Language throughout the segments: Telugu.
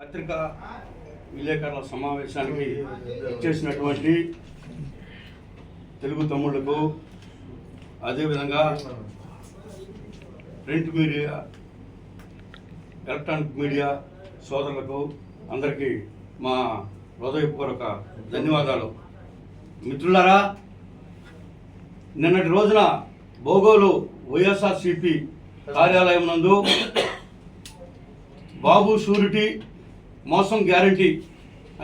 పత్రికా విలేకరుల సమావేశానికి చేసినటువంటి తెలుగు తమ్ముళ్ళకు అదేవిధంగా ప్రింట్ మీడియా ఎలక్ట్రానిక్ మీడియా సోదరులకు అందరికీ మా హృదయపూర్వక ధన్యవాదాలు. మిత్రులారా నిన్నటి రోజున బోగోలు వైఎస్ఆర్సిపి కార్యాలయం నందు బాబు షూరిటీ మోసం గ్యారంటీ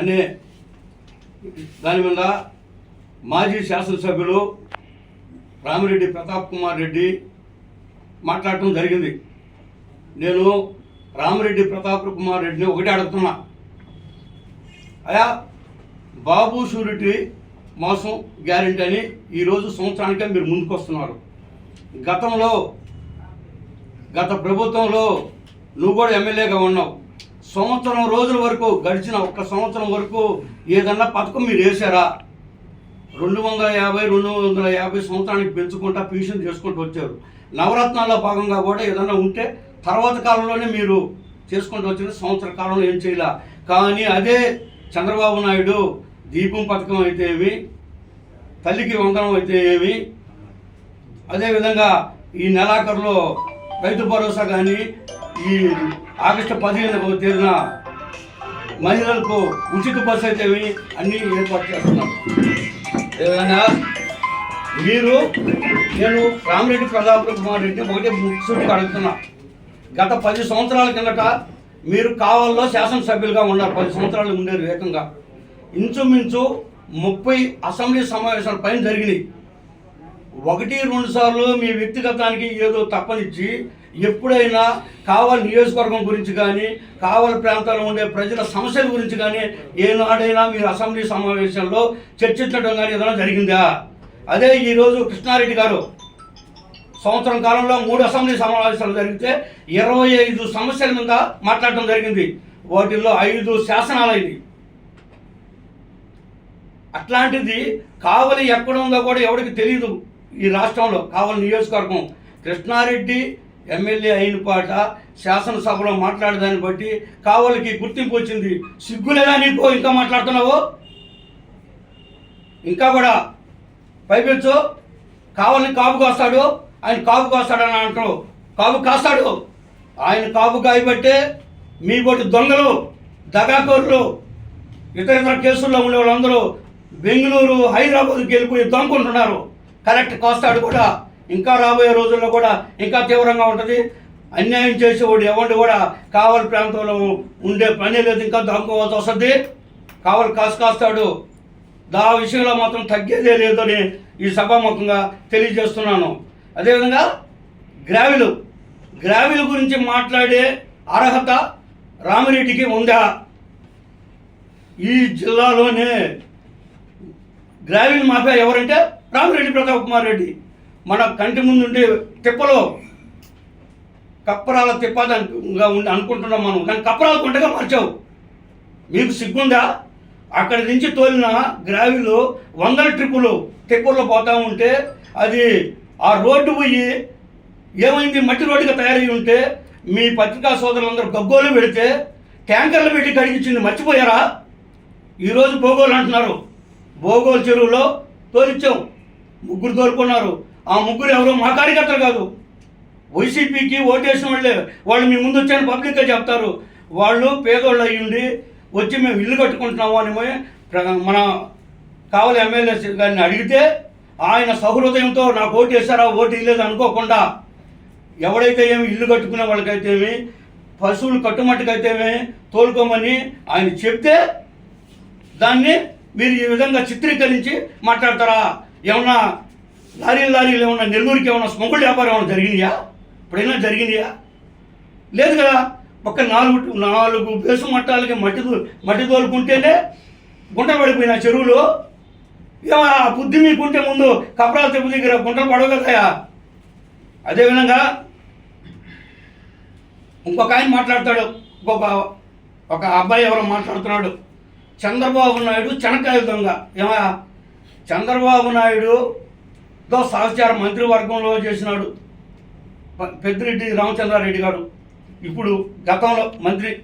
అనే దాని మీద మాజీ శాసనసభ్యులు రామిరెడ్డి ప్రతాప్ కుమార్ రెడ్డి మాట్లాడటం జరిగింది. నేను రామిరెడ్డి ప్రతాప్ కుమార్ రెడ్డిని ఒకటి అడుగుతున్నా. అయా బాబు షూరిటీ మోసం గ్యారంటీ అని ఈరోజు సంవత్సరానికే మీరు ముందుకు వస్తున్నారు గతంలో గత ప్రభుత్వంలో నువ్వు కూడా ఎమ్మెల్యేగా ఉన్నావు. సంవత్సరం రోజుల వరకు గడిచిన ఒక సంవత్సరం వరకు ఏదన్నా పథకం మీరు వేసారా రెండు వందల యాభై రెండు వందల యాభై సంవత్సరానికి పెంచుకుంటా పెన్షన్ చేసుకుంటూ వచ్చారు. నవరత్నాల్లో భాగంగా కూడా ఏదన్నా ఉంటే తర్వాత కాలంలోనే మీరు చేసుకుంటూ వచ్చిన సంవత్సర కాలంలో ఏం చేయాల. కానీ అదే చంద్రబాబు నాయుడు దీపం పథకం అయితే ఏమి తల్లికి వందనం అయితే ఏమి అదేవిధంగా ఈ నెలాఖరులో రైతు భరోసా కానీ ఈ ఆగస్టు పదిహేను తేదీన మహిళలకు ఉచిత బస్సు అయితే అన్నీ ఏర్పాటు చేస్తున్నాం ఏదైనా మీరు నేను రామిరెడ్డి ప్రతాప్ కుమార్ రెడ్డి ఒకటే ముఖ్యంగా అడుగుతున్నా. గత పది సంవత్సరాల కిందట మీరు కావాలలో శాసనసభ్యులుగా ఉన్నారు. పది సంవత్సరాలు ఉండేది వేగంగా ఇంచుమించు ముప్పై అసెంబ్లీ సమావేశాల పైన జరిగినాయి. ఒకటి రెండు సార్లు మీ వ్యక్తిగతానికి ఏదో తప్పనిచ్చి ఎప్పుడైనా కావాలి నియోజకవర్గం గురించి కానీ కావాలి ప్రాంతాల్లో ఉండే ప్రజల సమస్యల గురించి కానీ ఏనాడైనా మీరు అసెంబ్లీ సమావేశంలో చర్చించడం కానీ ఏదైనా జరిగిందా? అదే ఈరోజు కృష్ణారెడ్డి గారు సంవత్సరం కాలంలో మూడు అసెంబ్లీ సమావేశాలు జరిగితే ఇరవై ఐదు సమస్యల మీద మాట్లాడటం జరిగింది. వాటిల్లో ఐదు శాసనాలు అట్లాంటిది కావలి ఎక్కడ ఉందో కూడా ఎవరికి తెలియదు ఈ రాష్ట్రంలో కావలి నియోజకవర్గం కృష్ణారెడ్డి ఎమ్మెల్యే అయిన పాట శాసనసభలో మాట్లాడదాన్ని బట్టి కావలికి గుర్తింపు వచ్చింది. సిగ్గులేదా నీకు? ఇంకా మాట్లాడుతున్నావు? ఇంకా కూడా పైపెచ్చు. కావాలని కాపు కాస్తాడు. ఆయన కాపు కాస్తాడని అంటాడు కాపు కాస్తాడు. ఆయన కాపు కాయబట్టే మీ బొట్టు దొంగలు దగాకోరులు ఇతర ఇతర కేసుల్లో ఉండే వాళ్ళందరూ బెంగళూరు హైదరాబాద్కి వెళ్ళిపోయి దొంగకుంటున్నారు. కరెక్ట్ కాస్తాడు కూడా ఇంకా రాబోయే రోజుల్లో కూడా ఇంకా తీవ్రంగా ఉంటుంది. అన్యాయం చేసేవాడు ఎవరు కూడా కావలి ప్రాంతంలో ఉండే పని లేదు ఇంకా దొంగకోవాల్సి వస్తుంది. కావలి కాసు కాస్తాడు. దా విషయంలో మాత్రం తగ్గేదే లేదని ఈ సభాముఖంగా తెలియజేస్తున్నాను. అదేవిధంగా గ్రావిలు గ్రావిల్ గురించి మాట్లాడే అర్హత రామిరెడ్డికి ఉందా? ఈ జిల్లాలోనే గ్రావిల్ మాఫియా ఎవరంటే రామిరెడ్డి ప్రతాప్ కుమార్ రెడ్డి. మన కంటి ముందు ఉండే తిప్పలో కప్పరాల తిప్పదంగా ఉండి అనుకుంటున్నాం మనం. కానీ కప్పరాల కొండగా మార్చావు. మీకు సిగ్గుందా? అక్కడి నుంచి తోలిన గ్రావిలో వందల ట్రిప్పులు తిప్పల్లో పోతా ఉంటే అది ఆ రోడ్డు పోయి ఏమైంది? మట్టి రోడ్డుగా తయారై ఉంటే మీ పత్రికా సోదరులందరూ గగ్గోలు పెడితే ట్యాంకర్లు పెట్టి కడిగించింది మర్చిపోయారా? ఈరోజు భోగోలు అంటున్నారు. భోగోలు చెరువులో తోలిచ్చాం. ముగ్గురు తోలుకున్నారు. ఆ ముగ్గురు ఎవరో మా కార్యకర్తలు కాదు. వైసీపీకి ఓటేసిన వాళ్ళే. వాళ్ళు మీ ముందు వచ్చాను పబ్లిక్గా చెప్తారు. వాళ్ళు పేదోళ్ళు అయ్యి ఉండి వచ్చి మేము ఇల్లు కట్టుకుంటున్నాము అని ప్ర- మన కావాలి ఎమ్మెల్యే గారిని అడిగితే ఆయన సహృదయంతో నాకు ఓటు వేశారా ఓటు ఇవ్వలేదు అనుకోకుండా ఎవడైతే ఏమి ఇల్లు కట్టుకునే వాళ్ళకైతేమి పశువులు కట్టుమట్టుకైతేమి తోలుకోమని ఆయన చెప్తే దాన్ని మీరు ఈ విధంగా చిత్రీకరించి మాట్లాడతారా? ఏమన్నా లారీలు లారీలు ఏమన్నా నెల్లూరుకి ఏమన్నా స్మగుల్ వ్యాపారం ఏమన్నా జరిగిందా? ఇప్పుడైనా జరిగిందా? లేదు కదా. ఒక నాలుగు నాలుగు బేసు మట్టాలకి మట్టి మట్టి తోలుకుంటేనే గుంట పడిపోయిన చెరువులు ఏమో ఆ బుద్ధి మీకుంటే ముందు కపరాల తెప్పు దగ్గర గుంటలు పడవు కదయా అదేవిధంగా ఇంకొక ఆయన మాట్లాడతాడు. ఇంకొక ఒక అబ్బాయి ఎవరో మాట్లాడుతున్నాడు. చంద్రబాబు నాయుడు చెనక్కాయ దొంగ. ఏమా చంద్రబాబు నాయుడుతో సహచార మంత్రివర్గంలో చేసినాడు. పెద్దిరెడ్డి రామచంద్రారెడ్డి గారు. ఇప్పుడు గతంలో మంత్రి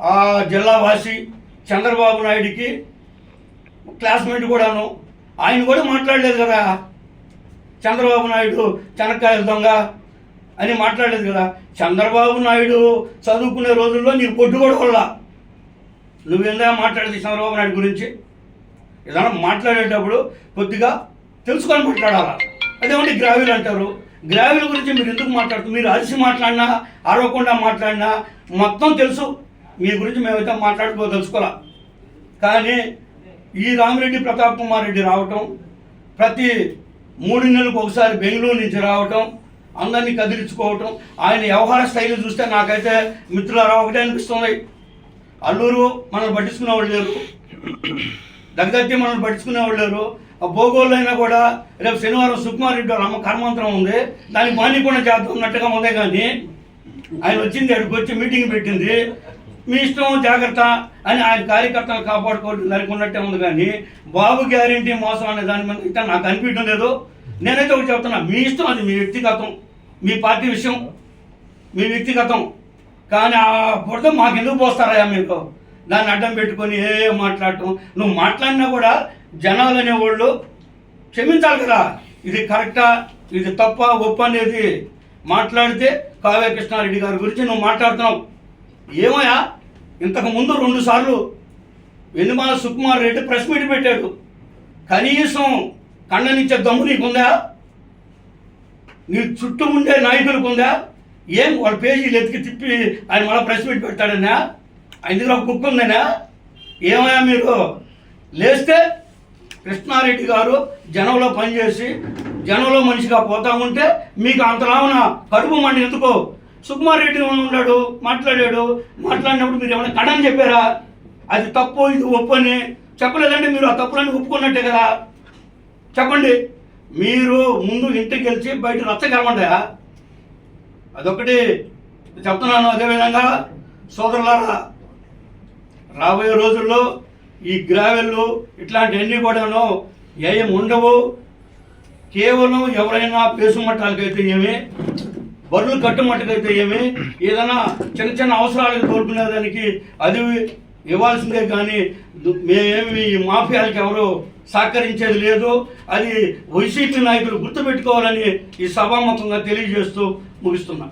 ఆ జిల్లా వాసి చంద్రబాబు నాయుడికి క్లాస్మేట్ కూడాను. ఆయన కూడా మాట్లాడలేదు కదా. చంద్రబాబు నాయుడు చెనక్కాయల దొంగ అని మాట్లాడలేదు కదా. చంద్రబాబు నాయుడు చదువుకునే రోజుల్లో నీకు పొట్టు కూడా వల్ల. నువ్వేందా మాట్లాడేది చంద్రబాబు నాయుడు గురించి? ఏదైనా మాట్లాడేటప్పుడు కొద్దిగా తెలుసుకొని మాట్లాడాలా? అదేమంటే గ్రావెల్ అంటారు? గ్రావెల్ గురించి మీరు ఎందుకు మాట్లాడుతున్నారు మీరు అరిసి మాట్లాడినా అరవకుండా మాట్లాడినా మొత్తం తెలుసు. మీ గురించి మేమైతే మాట్లాడుకో తెలుసుకోవాలా? కానీ ఈ రామిరెడ్డి ప్రతాప్ కుమార్ రెడ్డి రావటం ప్రతి మూడు నెలలకు ఒకసారి బెంగళూరు నుంచి రావటం అందరినీ కదిలించుకోవటం ఆయన వ్యవహార శైలి చూస్తే నాకైతే మిత్రులారా ఒకటే అనిపిస్తుంది. అల్లూరు మనల్ని పట్టించుకునే వాళ్ళు లేరు. దగ్గరికి మనల్ని పట్టించుకునేవాళ్ళు లేరు. ఆ భోగోళ్ళు అయినా కూడా రేపు శనివారం సుకుమార్ రెడ్డి వాళ్ళ అమ్మ కర్మాంతరం ఉంది. దానికి మానికుండా చేద్దాం ఉన్నట్టుగా ఉందే కానీ ఆయన వచ్చింది అక్కడికి వచ్చి మీటింగ్ పెట్టింది. మీ ఇష్టం జాగ్రత్త అని ఆయన కార్యకర్తలు కాపాడుకోవడం దానికి ఉన్నట్టే ఉంది కానీ బాబు గ్యారంటీ మోసం అనే దాని మీద ఇంకా నాకు అనిపించడం లేదు. నేనైతే ఒకటి చెప్తున్నా మీ ఇష్టం అది మీ వ్యక్తిగతం మీ పార్టీ విషయం మీ వ్యక్తిగతం. కానీ ఆ బుడత మాకు ఎందుకు పోస్తారయ్యా మీకు దాన్ని అడ్డం పెట్టుకొని ఏ మాట్లాడటం. నువ్వు మాట్లాడినా కూడా జనాలు అనేవాళ్ళు క్షమించాలి కదా. ఇది కరెక్టా? ఇది తప్ప? ఒప్ప అనేది మాట్లాడితే కావ్య కృష్ణారెడ్డి గారి గురించి నువ్వు మాట్లాడుతున్నావు. ఏమయ్యా? ఇంతకు ముందు రెండు సార్లు వెనుమాల సుకుమార్ రెడ్డి ప్రెస్ మీట్ పెట్టాడు. కనీసం కండనిచ్చే దమ్ము నీకుందా? నీ చుట్టూ ఉండే నాయకులకు ఉందా ఏం? వాళ్ళ పేజీలు ఎతికి తిప్పి ఆయన మళ్ళీ ప్రెస్ మీట్ పెడతాడన్నా? ఆయన ఒక కుక్క ఉందనా ఏమయ్యా మీరు? లేస్తే కృష్ణారెడ్డి గారు జనంలో పనిచేసి జనంలో మనిషిగా పోతా ఉంటే మీకు అంతలావున కడుపు మండి ఎందుకో? సుకుమార్ రెడ్డి ఉన్నాడు? మాట్లాడాడు. మాట్లాడినప్పుడు మీరు ఏమైనా కడని చెప్పారా? అది తప్పు ఇది ఒప్పు అని చెప్పలేదంటే మీరు ఆ తప్పులన్నీ ఒప్పుకున్నట్టే కదా. చెప్పండి. మీరు ముందు ఇంటికి గెలిచి బయట రచ్చగలమండి అదొకటి చెప్తున్నాను అదేవిధంగా సోదరులారా రాబోయే రోజుల్లో ఈ గ్రావెళ్ళు ఇట్లాంటివన్నీ కూడాను ఏం ఉండవు. కేవలం ఎవరైనా పేసుమట్టాలకైతే ఏమి బరువులు కట్టుమట్టుకైతే ఏమి ఏదైనా చిన్న చిన్న అవసరాలకు కోరుకునేదానికి అది ఇవ్వాల్సిందే కానీ మేమేమి ఈ మాఫియాలకు ఎవరు సహకరించేది లేదు. అది వైసీపీ నాయకులు గుర్తుపెట్టుకోవాలని ఈ సభాముఖంగా తెలియజేస్తూ ముగిస్తున్నా.